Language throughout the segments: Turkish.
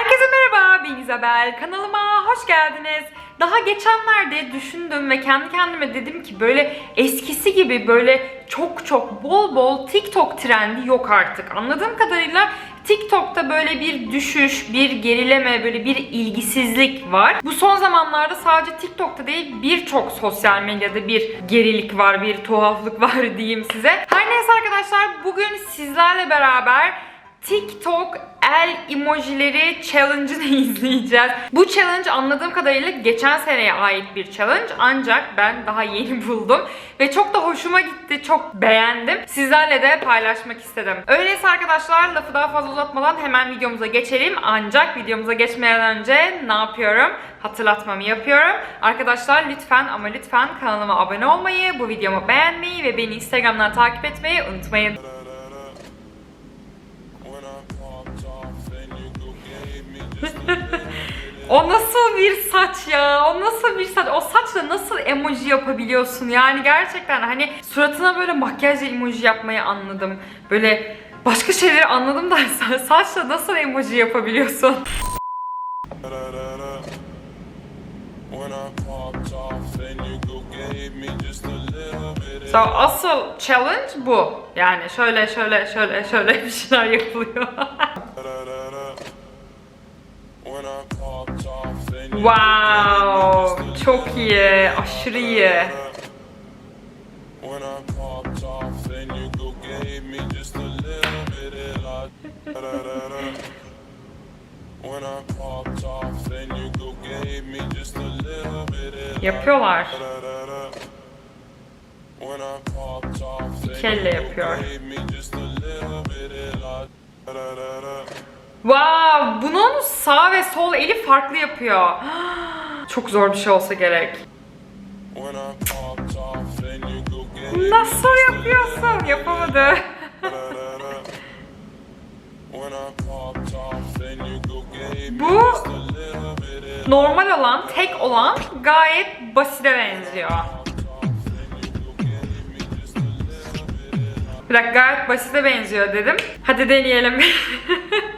Herkese merhaba, ben İzabel. Kanalıma hoş geldiniz. Daha geçenlerde düşündüm ve kendi kendime dedim ki böyle eskisi gibi böyle çok çok bol bol TikTok trendi yok artık. Anladığım kadarıyla TikTok'ta böyle bir düşüş, bir gerileme, böyle bir ilgisizlik var. Bu son zamanlarda sadece TikTok'ta değil birçok sosyal medyada bir gerilik var, bir tuhaflık var diyeyim size. Her neyse arkadaşlar bugün sizlerle beraber TikTok el emojileri challenge'ını izleyeceğiz. Bu challenge anladığım kadarıyla geçen seneye ait bir challenge ancak ben daha yeni buldum ve çok da hoşuma gitti, çok beğendim. Sizlerle de paylaşmak istedim. Öyleyse arkadaşlar lafı daha fazla uzatmadan hemen videomuza geçelim. Ancak videomuza geçmeden önce ne yapıyorum? Hatırlatmamı yapıyorum. Arkadaşlar lütfen ama lütfen kanalıma abone olmayı, bu videomu beğenmeyi ve beni Instagram'dan takip etmeyi unutmayın. O nasıl bir saç ya? O nasıl bir saç? O saçla nasıl emoji yapabiliyorsun? Yani gerçekten hani suratına böyle makyajla emoji yapmayı anladım. Böyle başka şeyleri anladım da sa- saçla nasıl emoji yapabiliyorsun? So, asıl challenge bu. Yani şöyle şöyle şöyle şöyle bir şeyler yapılıyor. wow, çok iyi, aşırı iyi. Yapıyorlar. İki elle yapıyor. Wow, bunun sağ ve sol eli farklı yapıyor. Çok zor bir şey olsa gerek. Nasıl yapıyorsun? Yapamadı. Bu normal olan, tek olan gayet basite benziyor. Bir dakika gayet basite benziyor dedim. Hadi deneyelim.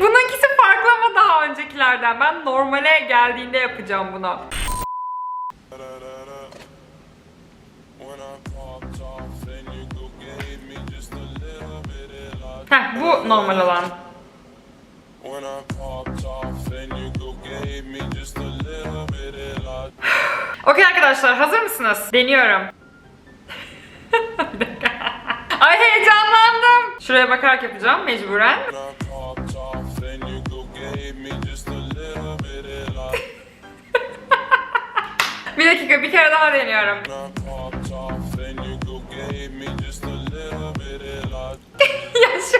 Bununkisi farklı ama daha öncekilerden. Ben normale geldiğinde yapacağım bunu. Heh, bu normal olan. Okey arkadaşlar hazır mısınız? Deniyorum. Ay heyecanlandım. Şuraya bakarak yapacağım mecburen. Bir dakika bir kere daha deniyorum. Ya şu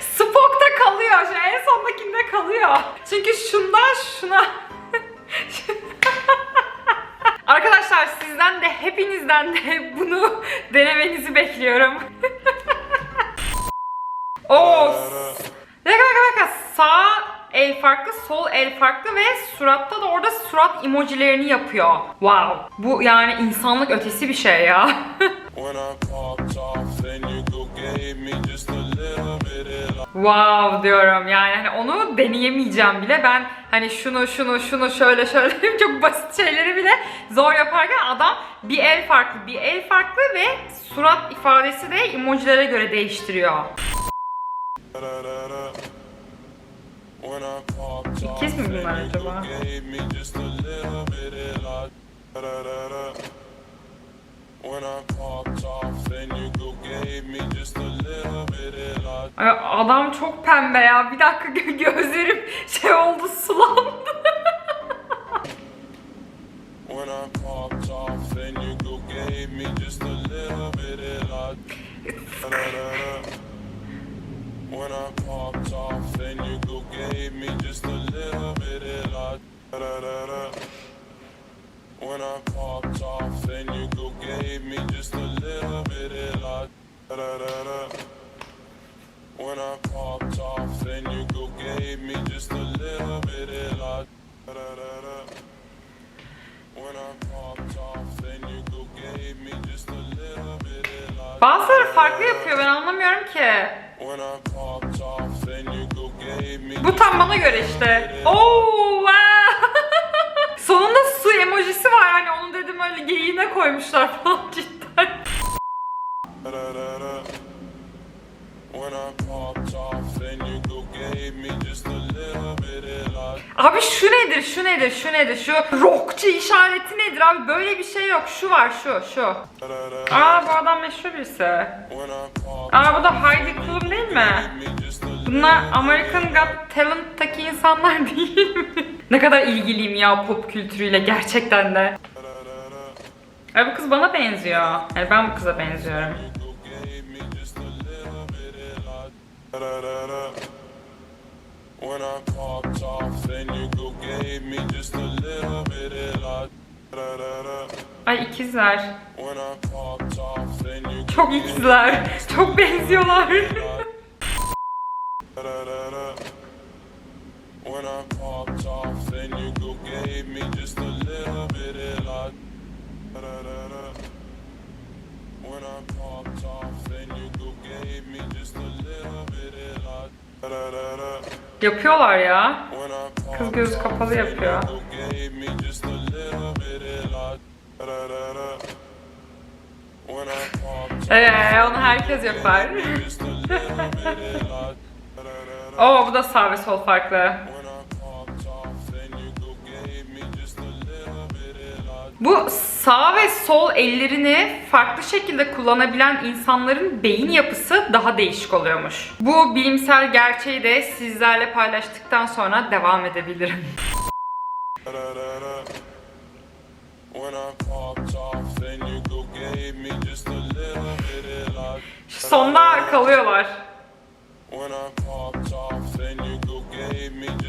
Spock'ta kalıyor. Şu en sondakinde kalıyor. Çünkü şundan şuna. Arkadaşlar sizden de hepinizden de bunu denemenizi bekliyorum. Oo. Bir dakika bir. Sağ el farklı, sol el farklı ve suratta da orada surat emojilerini yapıyor. Wow. Bu yani insanlık ötesi bir şey ya. Wow diyorum yani hani onu deneyemeyeceğim bile ben hani şunu şunu şunu şöyle şöyle çok basit şeyleri bile zor yaparken adam bir el farklı bir el farklı ve surat ifadesi de emojilere göre değiştiriyor. İkiz mi bunlar acaba? Adam çok pembe ya bir dakika gö- gözlerim şey oldu sulandı. Bazıları farklı yapıyor ben anlamıyorum ki. Bu tam bana göre işte. Oo, wow. Sonunda su emojisi var hani onu dedim öyle geyiğine koymuşlar falan cidden. Abi şu nedir şu nedir şu nedir şu rockçı işareti nedir abi böyle bir şey yok şu var şu şu. Aa bu adam meşhur birisi. Aa bu da Heidi Klum değil mi? Bunlar American Got Talent'taki insanlar değil mi? ne kadar ilgiliyim ya pop kültürüyle gerçekten de. Ay bu kız bana benziyor. Yani ben bu kıza benziyorum. When I popped off and you go gave me just a little bit of. Ay ikizler. Çok ikizler. Çok benziyorlar. When I popped off and you go gave me just a little bit of. When I popped off and you go gave me just a little bit of love. Yapıyorlar ya. Kız gözü kapalı yapıyor. go gave me just a little bit of love. Da da da da. When I popped Ee, onu herkes yapar. Oo bu da sağ ve sol farklı. Bu sağ ve sol ellerini farklı şekilde kullanabilen insanların beyin yapısı daha değişik oluyormuş. Bu bilimsel gerçeği de sizlerle paylaştıktan sonra devam edebilirim. Sonda kalıyorlar. When I popped off and you go gave me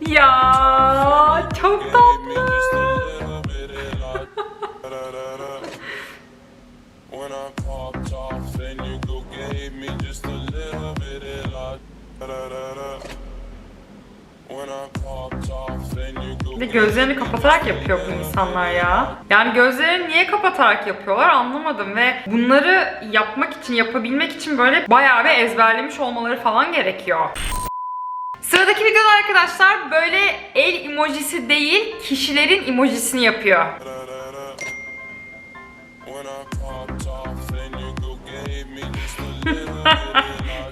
Ya çok tatlı. de gözlerini kapatarak yapıyor bu insanlar ya. Yani gözlerini niye kapatarak yapıyorlar anlamadım ve bunları yapmak için, yapabilmek için böyle bayağı bir ezberlemiş olmaları falan gerekiyor. Sıradaki videoda arkadaşlar böyle el emojisi değil, kişilerin emojisini yapıyor.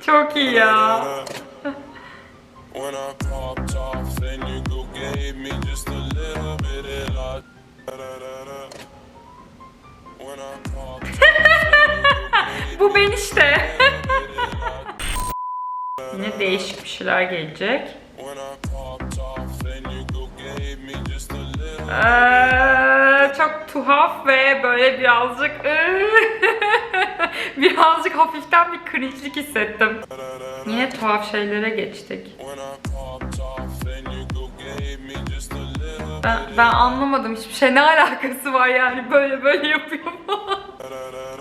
Çok iyi ya. Bu ben işte. Değişik bir şeyler gelecek. Ee, çok tuhaf ve böyle birazcık birazcık hafiften bir cringe'lik hissettim. Yine tuhaf şeylere geçtik. Ben, ben anlamadım hiçbir şey ne alakası var yani böyle böyle yapıyor da.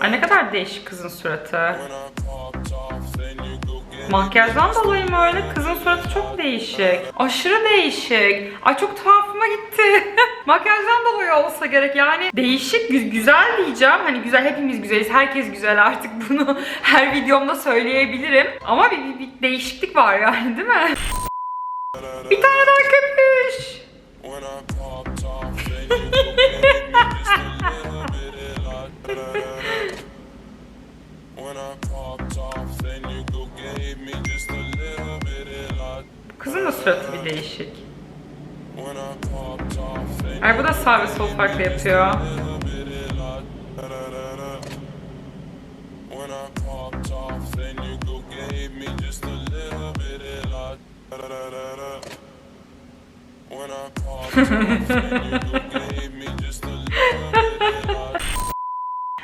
Ay ne kadar değişik kızın suratı. Makyajdan dolayı mı öyle? Kızın suratı çok değişik. Aşırı değişik. Ay çok tuhafıma gitti. Makyajdan dolayı olsa gerek yani. Değişik, gü- güzel diyeceğim. Hani güzel, hepimiz güzeliz. Herkes güzel artık bunu her videomda söyleyebilirim. Ama bir, bir, bir değişiklik var yani değil mi? bir tane daha köpüş. Kızın da suratı bir değişik. Ay bu da sağ ve sol farklı yapıyor.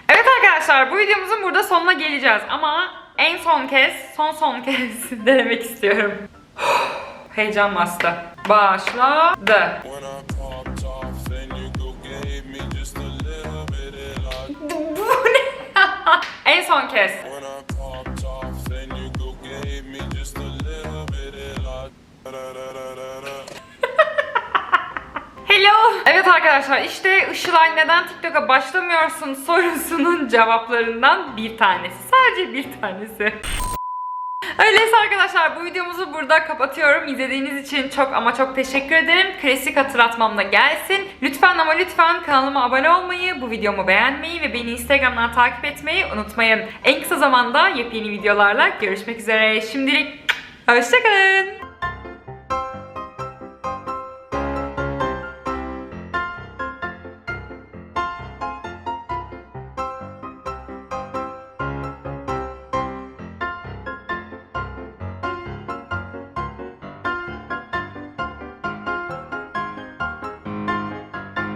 Evet arkadaşlar bu videomuzun burada sonuna geleceğiz ama en son kez, son son kez denemek istiyorum. Heyecan bastı. Başladı. Bu ne? en son kez. Hello. Evet arkadaşlar işte Işılay neden TikTok'a başlamıyorsun sorusunun cevaplarından bir tanesi. Sadece bir tanesi. Öyleyse arkadaşlar bu videomuzu burada kapatıyorum. İzlediğiniz için çok ama çok teşekkür ederim. Klasik hatırlatmam da gelsin. Lütfen ama lütfen kanalıma abone olmayı, bu videomu beğenmeyi ve beni Instagram'dan takip etmeyi unutmayın. En kısa zamanda yepyeni videolarla görüşmek üzere. Şimdilik hoşçakalın.